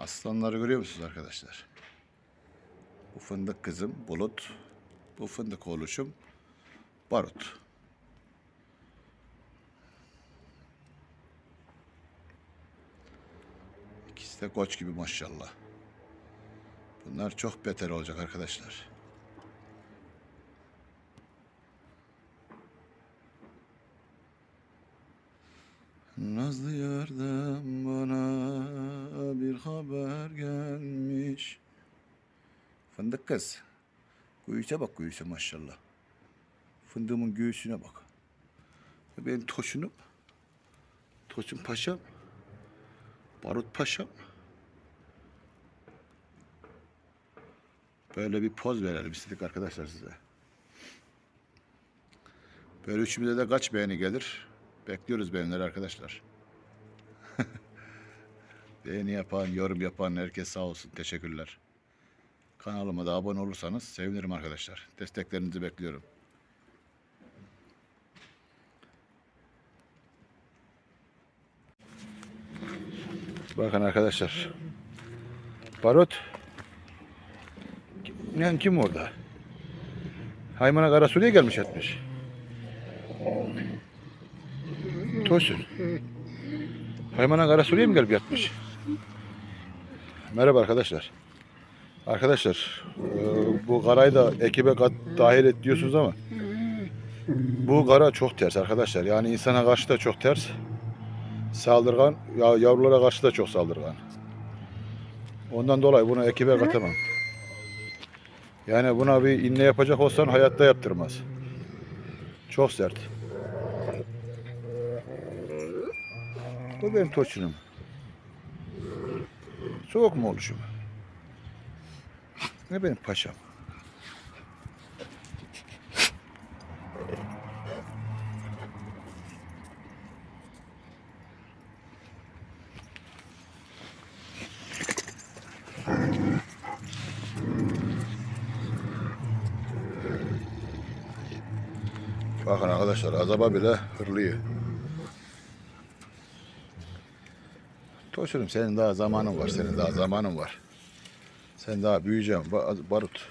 Aslanları görüyor musunuz arkadaşlar? Bu fındık kızım Bulut. Bu fındık oluşum Barut. İkisi de koç gibi maşallah. Bunlar çok beter olacak arkadaşlar. Nazlı yardım bana bir haber gelmiş. Fındık kız. Göğüse bak göğüse maşallah. Fındığımın göğsüne bak. Benim toşunum. Toşun paşam. Barut paşam. Böyle bir poz verelim istedik arkadaşlar size. Böyle üçümüze de kaç beğeni gelir? Bekliyoruz beğenileri arkadaşlar. Beğeni yapan, yorum yapan herkes sağ olsun. Teşekkürler. Kanalıma da abone olursanız sevinirim arkadaşlar. Desteklerinizi bekliyorum. Bakın arkadaşlar. Barut. Ne kim orada? Haymana Karasu'ya gelmiş etmiş. Tosun. Haymana Karasu'ya mı gelip yatmış? Merhaba arkadaşlar. Arkadaşlar e, bu karayı da ekibe dahil et diyorsunuz ama bu kara çok ters arkadaşlar. Yani insana karşı da çok ters. Saldırgan, ya, yavrulara karşı da çok saldırgan. Ondan dolayı bunu ekibe katamam. Yani buna bir inne yapacak olsan hayatta yaptırmaz. Çok sert. Bu benim toçunum. Soğuk mu oluşum? Ne benim paşam? Bakın arkadaşlar azaba bile hırlıyor. Toşunum senin daha zamanın var. Senin daha zamanın var. Sen daha büyüyeceksin. Ba- Barut.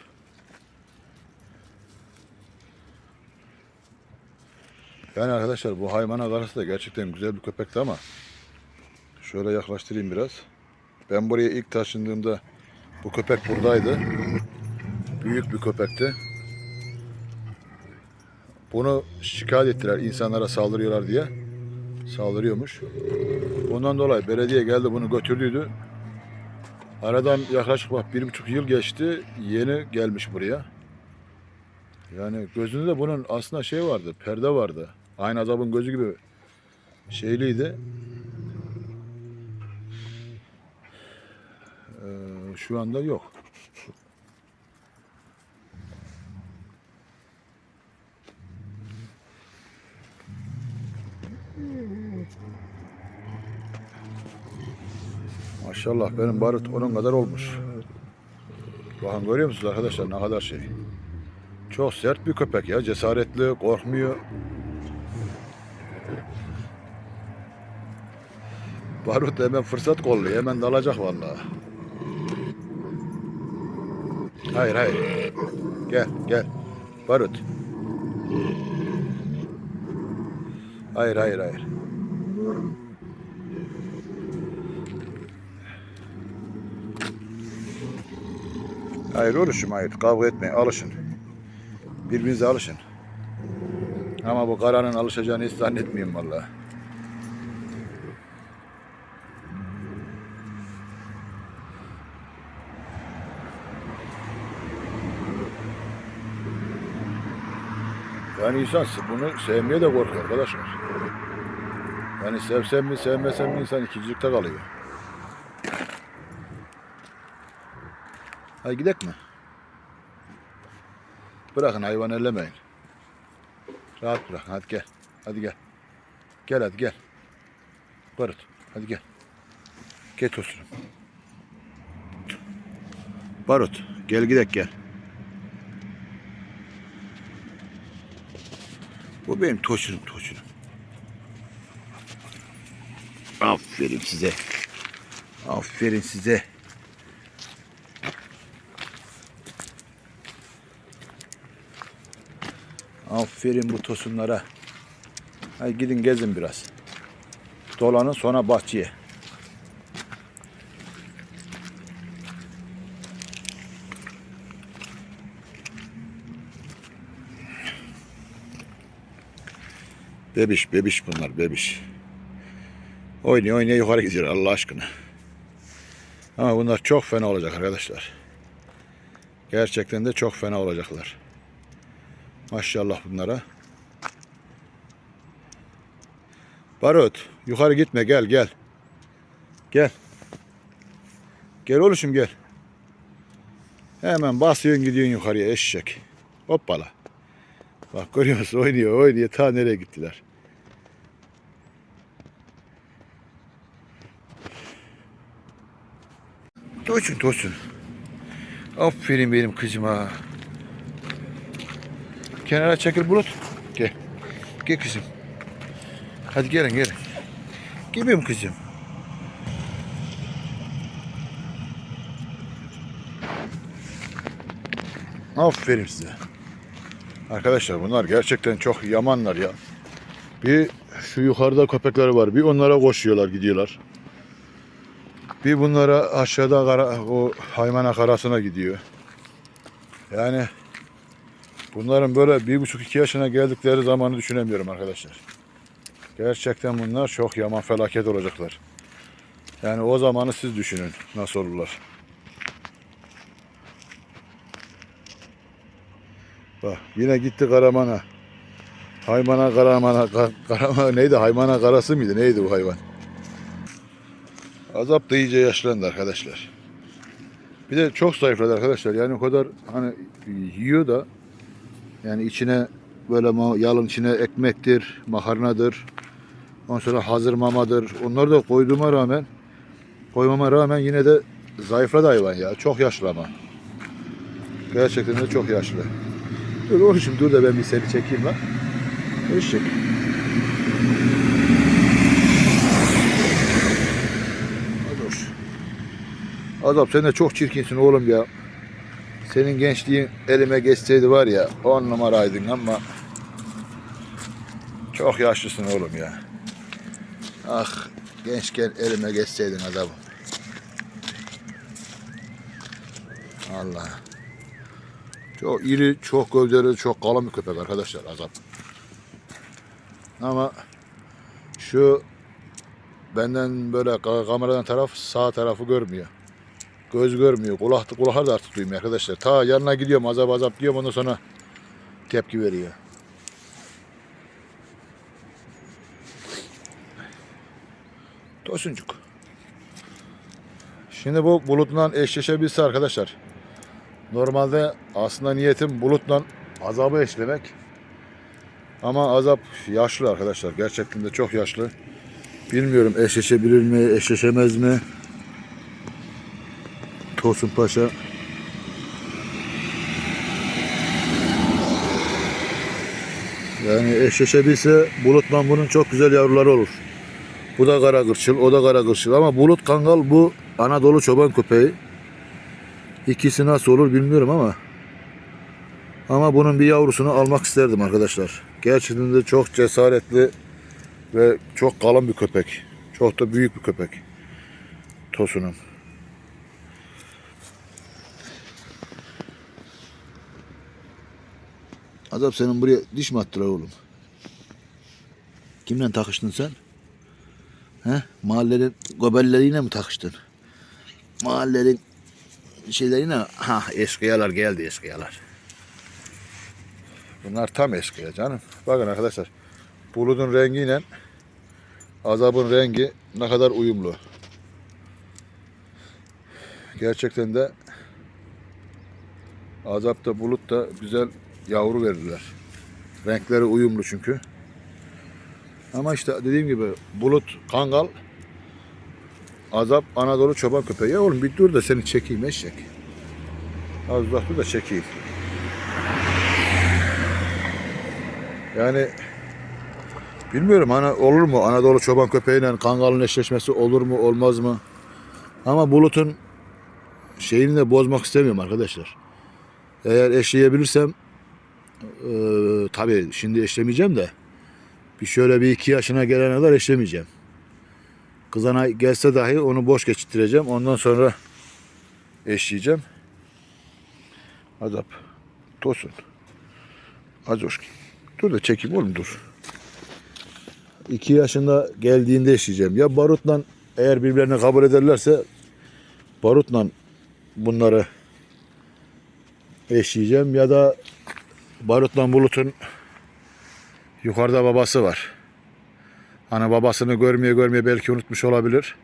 Yani arkadaşlar bu haymana karısı da gerçekten güzel bir köpekti ama şöyle yaklaştırayım biraz. Ben buraya ilk taşındığımda bu köpek buradaydı. Büyük bir köpekti. Bunu şikayet ettiler insanlara saldırıyorlar diye. Saldırıyormuş. Ondan dolayı belediye geldi bunu götürdüydü. Aradan yaklaşık bak bir buçuk yıl geçti. Yeni gelmiş buraya. Yani gözünde de bunun aslında şey vardı, perde vardı. Aynı azabın gözü gibi şeyliydi. Ee, şu anda yok. Maşallah benim barut onun kadar olmuş. Bakın görüyor musunuz arkadaşlar ne kadar şey. Çok sert bir köpek ya. Cesaretli, korkmuyor. Barut hemen fırsat kolluyor. Hemen dalacak vallahi. Hayır hayır. Gel gel. Barut. Hayır hayır hayır. Hayır oluşum hayır. Kavga etmeyin. Alışın. Birbirinize alışın. Ama bu karanın alışacağını hiç zannetmiyorum vallahi. Yani insan bunu sevmeye de korkuyor arkadaşlar. Yani sevsem mi sevmesem mi insan ikincilikte kalıyor. Hadi gidelim mi? Bırakın hayvan ellemeyin. Rahat bırakın hadi gel. Hadi gel. Gel hadi gel. Barut hadi gel. Gel tosunum. Barut gel gidek gel. Bu benim tosunum tosunum. Aferin size. Aferin size. Aferin bu tosunlara. Hadi gidin gezin biraz. Dolanın sonra bahçeye. Bebiş, bebiş bunlar, bebiş. Oynaya oynaya yukarı gidiyor Allah aşkına. Ama bunlar çok fena olacak arkadaşlar. Gerçekten de çok fena olacaklar. Maşallah bunlara. Barut, yukarı gitme gel gel. Gel. Gel oluşum gel. Hemen basıyorsun gidiyorsun yukarıya eşek. Hoppala. Bak görüyor musun oynuyor oynuyor ta nereye gittiler. Tosun tosun. Aferin benim kızıma. Kenara çekil bulut. Gel. Gel kızım. Hadi gelin gelin. Gel benim kızım. Aferin size. Arkadaşlar bunlar gerçekten çok yamanlar ya. Bir şu yukarıda köpekler var. Bir onlara koşuyorlar gidiyorlar. Bir bunlara aşağıda kara, o haymana karasına gidiyor. Yani bunların böyle bir buçuk iki yaşına geldikleri zamanı düşünemiyorum arkadaşlar. Gerçekten bunlar çok yaman felaket olacaklar. Yani o zamanı siz düşünün nasıl olurlar. Bak yine gitti Karaman'a. Haymana Karaman'a Ka- Karaman neydi? Haymana karası mıydı? Neydi bu hayvan? Azap da iyice yaşlandı arkadaşlar. Bir de çok zayıfladı arkadaşlar. Yani o kadar hani yiyor da yani içine böyle yalın içine ekmektir, makarnadır. Ondan sonra hazır mamadır. Onları da koyduğuma rağmen koymama rağmen yine de zayıfladı hayvan ya. Çok yaşlı ama. Gerçekten de çok yaşlı. Dur oğlum dur da ben bir seni çekeyim lan. Dur. Azap sen de çok çirkinsin oğlum ya. Senin gençliğin elime geçseydi var ya on numaraydın ama çok yaşlısın oğlum ya. Ah gençken elime geçseydin adamım. Allah. Çok iri, çok gövdeli, çok kalın bir köpek arkadaşlar Azap. Ama şu benden böyle ka- kameradan taraf sağ tarafı görmüyor. Göz görmüyor. Kulak, kulaklar da artık duymuyor arkadaşlar. Ta yanına gidiyorum azap azap diyorum ondan sonra tepki veriyor. Tosuncuk. Şimdi bu bulutla eşleşebilse arkadaşlar. Normalde aslında niyetim bulutla azabı eşlemek. Ama azap yaşlı arkadaşlar. Gerçekten de çok yaşlı. Bilmiyorum eşleşebilir mi, eşleşemez mi? Tosun Paşa. Yani eşleşebilse bulutla bunun çok güzel yavruları olur. Bu da kara kırçıl, o da kara kırçıl. Ama bulut kangal bu Anadolu çoban köpeği. İkisi nasıl olur bilmiyorum ama. Ama bunun bir yavrusunu almak isterdim arkadaşlar. Gerçekten de çok cesaretli ve çok kalın bir köpek. Çok da büyük bir köpek. Tosun'un. Azap senin buraya diş mi attılar oğlum? Kimle takıştın sen? He? Mahallenin gobelleriyle mi takıştın? Mahallenin şeylerine ha eskiyalar geldi eskiyalar. Bunlar tam eskiya canım. Bakın arkadaşlar. Bulutun rengiyle azabın rengi ne kadar uyumlu. Gerçekten de azap da bulut da güzel yavru verirler. Renkleri uyumlu çünkü. Ama işte dediğim gibi bulut kangal Azap Anadolu çoban köpeği. Ya oğlum bir dur da seni çekeyim eşek. Az dur da çekeyim. Yani bilmiyorum hani olur mu Anadolu çoban köpeğiyle kangalın eşleşmesi olur mu olmaz mı? Ama bulutun şeyini de bozmak istemiyorum arkadaşlar. Eğer eşleyebilirsem e, tabii şimdi eşlemeyeceğim de bir şöyle bir iki yaşına gelene kadar eşlemeyeceğim. Kızana gelse dahi onu boş geçirttireceğim. Ondan sonra eşleyeceğim. Azap. Tosun. Azoşki. Dur da çekeyim oğlum dur. 2 yaşında geldiğinde eşleyeceğim. Ya barutla eğer birbirlerini kabul ederlerse barutla bunları eşleyeceğim ya da barutla bulutun yukarıda babası var. Hani babasını görmeye görmeye belki unutmuş olabilir.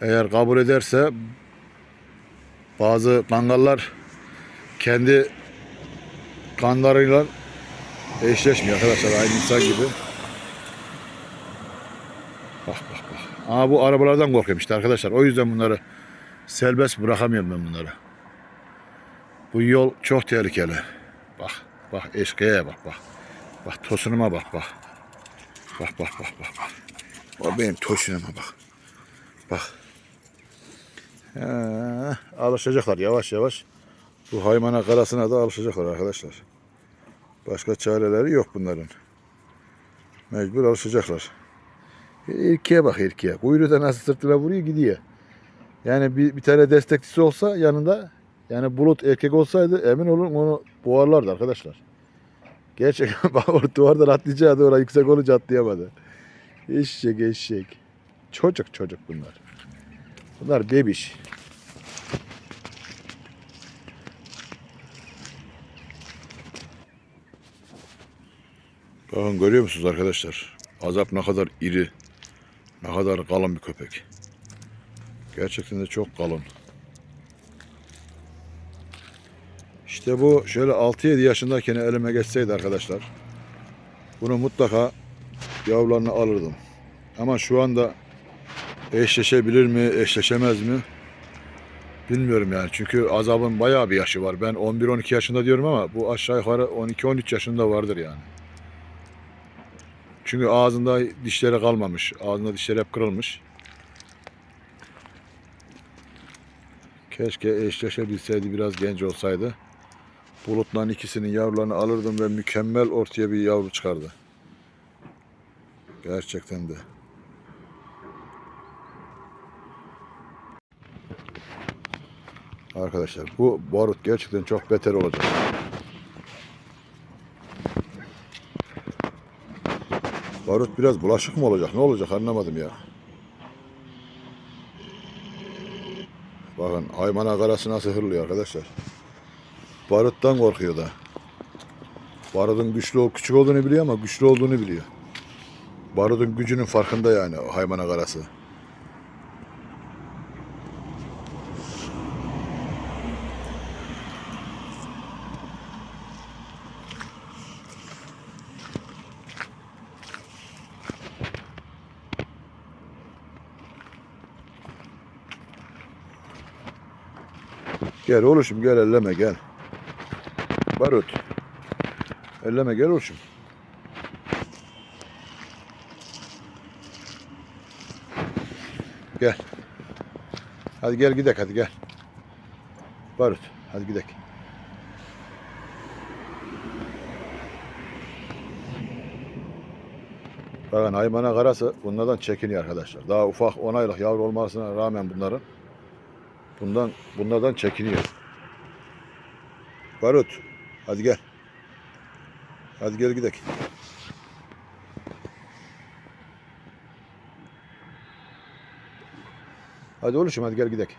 Eğer kabul ederse bazı kangallar kendi kanlarıyla eşleşmiyor arkadaşlar aynı insan gibi. Bak bak bak. Ama bu arabalardan korkuyorum işte arkadaşlar. O yüzden bunları serbest bırakamıyorum ben bunları. Bu yol çok tehlikeli. Bak eşkıya bak bak. Bak tosunuma bak bak. Bak bak bak bak. bak. Bak benim tosunuma bak. Bak. Ha, alışacaklar yavaş yavaş. Bu haymana karasına da alışacaklar arkadaşlar. Başka çareleri yok bunların. Mecbur alışacaklar. İrkiye bak irkiye. Kuyruğu da nasıl sırtına vuruyor gidiyor. Yani bir, bir tane destekçisi olsa yanında yani bulut erkek olsaydı emin olun onu boğarlardı arkadaşlar. Gerçekten bak o duvardan atlayacaktı oraya yüksek olunca atlayamadı. Eşek eşek. Çocuk çocuk bunlar. Bunlar bebiş. Bakın görüyor musunuz arkadaşlar? Azap ne kadar iri, ne kadar kalın bir köpek. Gerçekten de çok kalın. İşte bu şöyle 6-7 yaşındayken elime geçseydi arkadaşlar. Bunu mutlaka yavrularını alırdım. Ama şu anda eşleşebilir mi, eşleşemez mi? Bilmiyorum yani. Çünkü azabın bayağı bir yaşı var. Ben 11-12 yaşında diyorum ama bu aşağı yukarı 12-13 yaşında vardır yani. Çünkü ağzında dişleri kalmamış. Ağzında dişleri hep kırılmış. Keşke eşleşebilseydi biraz genç olsaydı. Bulutla ikisinin yavrularını alırdım ve mükemmel ortaya bir yavru çıkardı. Gerçekten de. Arkadaşlar bu barut gerçekten çok beter olacak. Barut biraz bulaşık mı olacak? Ne olacak anlamadım ya. Bakın haymana karası nasıl hırlıyor arkadaşlar. Baruttan korkuyor da. Barutun güçlü küçük olduğunu biliyor ama güçlü olduğunu biliyor. Barutun gücünün farkında yani haymana karası. Gel oğluşum gel elleme gel. Barut. Elleme gel oğluşum. Gel. Hadi gel gidek hadi gel. Barut hadi gidek. Bakın haymana karası bunlardan çekiniyor arkadaşlar. Daha ufak 10 aylık yavru olmasına rağmen bunların bundan bunlardan çekiniyor. Barut hadi gel. Hadi gel gidelim. Hadi oğlum hadi gel gidelim.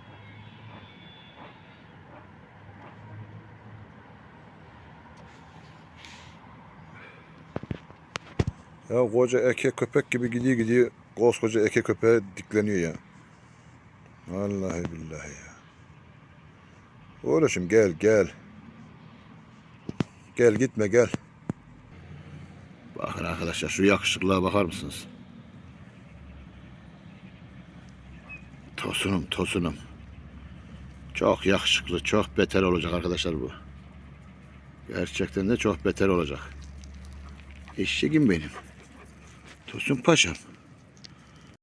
Ya koca eke köpek gibi gidiyor gidiyor. Koskoca eke köpeğe dikleniyor ya. Vallahi billahi ya. Oğlum gel gel. Gel gitme gel. Bakın arkadaşlar şu yakışıklığa bakar mısınız? Tosunum tosunum. Çok yakışıklı, çok beter olacak arkadaşlar bu. Gerçekten de çok beter olacak. Eşeğim benim. Tosun paşam.